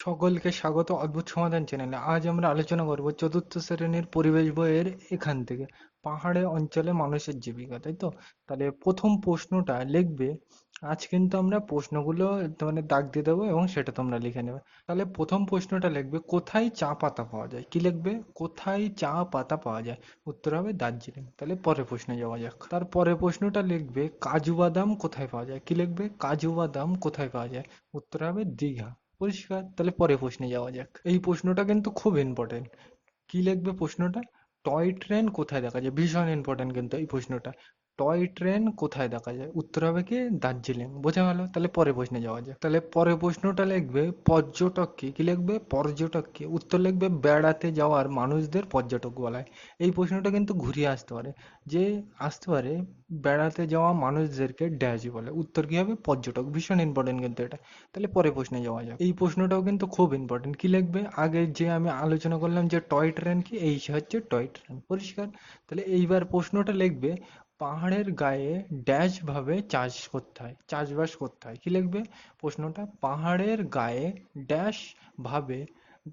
সকলকে স্বাগত, অদ্ভুত সমাধান চ্যানেলে। আজ আমরা আলোচনা করব চতুর্থ শ্রেণির পরিবেশ বইয়ের এখান থেকে, পাহাড়ে অঞ্চলে মানুষের জীবিকা, তাই তো? তাহলে প্রথম প্রশ্নটা লিখবে, আজ কিন্তু আমরা প্রশ্নগুলো মানে দাগ দিয়ে দেবো এবং সেটা তোমরা লিখে নেবে। তাহলে প্রথম প্রশ্নটা লিখবে, কোথায় চা পাতা পাওয়া যায়? কি লিখবে? কোথায় চা পাতা পাওয়া যায়? উত্তর হবে দার্জিলিং। তাহলে পরের প্রশ্নে যাওয়া যাক। তারপরে প্রশ্নটা লিখবে, কাজু বাদাম কোথায় পাওয়া যায়? কি লিখবে? কাজু বাদাম কোথায় পাওয়া যায়? উত্তর হবে দীঘা। পরিষ্কার, তাহলে পরে প্রশ্নে যাওয়া যাক। এই প্রশ্নটা কিন্তু খুব ইম্পর্টেন্ট কি লিখবে প্রশ্নটা? টয় ট্রেন কোথায় দেখা যায়? ভীষণ ইম্পর্টেন্ট কিন্তু এই প্রশ্নটা। টয় ট্রেন কোথায় দেখা যায়? উত্তর হবে কি দার্জিলিং। বোঝা গেল? তাহলে পরে প্রশ্নে যাওয়া যাক। তাহলে পরে প্রশ্নটা লিখবে পর্যটক কি? কি লিখবে? পর্যটক কি? উত্তর লিখবে বেড়াতে যাওয়ার মানুষদের পর্যটক বলা হয় এই প্রশ্নটা কিন্তু ঘুরিয়ে আসতে পারে। যে আসতে পারে বেড়াতে যাওয়া মানুষদেরকে ড্যাশ বলে। উত্তর কি হবে? পর্যটক। ভীষণ ইম্পর্টেন্ট কিন্তু এটা। তাহলে পরে প্রশ্নে যাওয়া যাক। এই প্রশ্নটাও কিন্তু খুব ইম্পর্টেন্ট কি লিখবে? আগে যে আমি আলোচনা করলাম যে টয় ট্রেন কি? এই হচ্ছে টয় ট্রেন। পরিষ্কার? তাহলে এইবার প্রশ্নটা লিখবে পাহাড়ের গায়ে ড্যাশ ভাবে চাষ করতে হয়, চাষবাস করতে হয়। কি লিখবে? প্রশ্নটা, পাহাড়ের গায়ে ড্যাশ ভাবে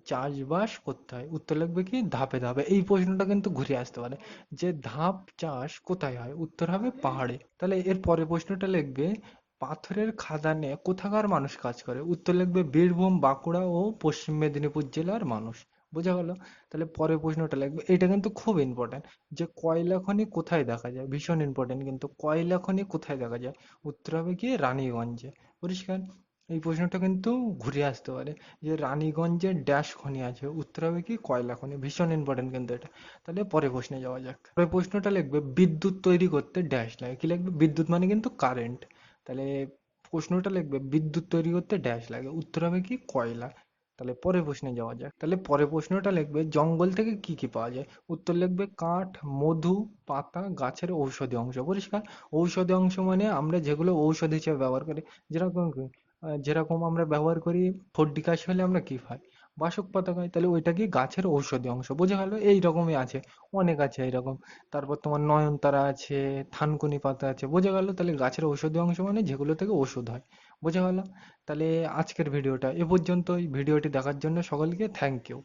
চাষবাস করতে হয়। উত্তর লিখবে কি? ধাপে ধাপে। এই প্রশ্নটা কিন্তু ঘুরে আসতে পারে। যে ধাপ চাষ কোথায় হয়? উত্তর হবে পাহাড়ে। তাহলে এর পরের প্রশ্নটা লিখবে, পাথরের খাদানে কোথাকার মানুষ কাজ করে? উত্তর লিখবে বীরভূম, বাঁকুড়া ও পশ্চিম মেদিনীপুর জেলার মানুষ। বোঝা গেল? তাহলে পরের প্রশ্নটা লিখবে এটা কিন্তু খুব ইম্পর্টেন্ট যে কয়লা খনি কোথায় দেখা যায়? ভীষণ ইম্পর্টেন্ট কিন্তু কয়লা খনি কোথায় দেখা যায়? উত্তর হবে কি রানীগঞ্জে। পরিষ্কার? এই প্রশ্নটা কিন্তু ঘুরে আসতে পারে যে রানীগঞ্জে ড্যাশ খনি আছে, উত্তর হবে কি কয়লা খনি? ভীষণ ইম্পর্টেন্ট কিন্তু এটা। তাহলে পরে প্রশ্নে যাওয়া যাক। পরে প্রশ্নটা লিখবে, বিদ্যুৎ তৈরি করতে ড্যাশ লাগে। কি লিখবে? বিদ্যুৎ মানে কিন্তু কারেন্ট তাহলে প্রশ্নটা লিখবে, বিদ্যুৎ তৈরি করতে ড্যাশ লাগে। উত্তর হবে কি কয়লা? তাহলে পরের প্রশ্নে যাওয়া যাক। তাহলে পরের প্রশ্নটা লিখবে, জঙ্গল থেকে কি কি পাওয়া যায়? উত্তর লিখবে, কাঠ, মধু, পাতা, গাছের ঔষধি অংশ। পরিষ্কার? ঔষধি অংশ মানে আমরা যেগুলো ঔষধ হিসেবে ব্যবহার করি, যেরকম যেরকম আমরা ব্যবহার করি সর্দি কাশি হলে আমরা কি খাই বাসক পাতা খাই তাহলে ওইটা কি গাছের ঔষধি অংশ? বোঝা গেল, এইরকমই আছে, অনেক আছে এরকম তারপর তোমার নয়নতারা আছে, থানকুনি পাতা আছে, বোঝা গেল, তাহলে গাছের ঔষধি অংশ মানে যেগুলো থেকে ওষুধ হয়। বোঝা গেল? তাহলে আজকের ভিডিওটা এ পর্যন্তই। ভিডিওটি দেখার জন্য সকলকে থ্যাংক ইউ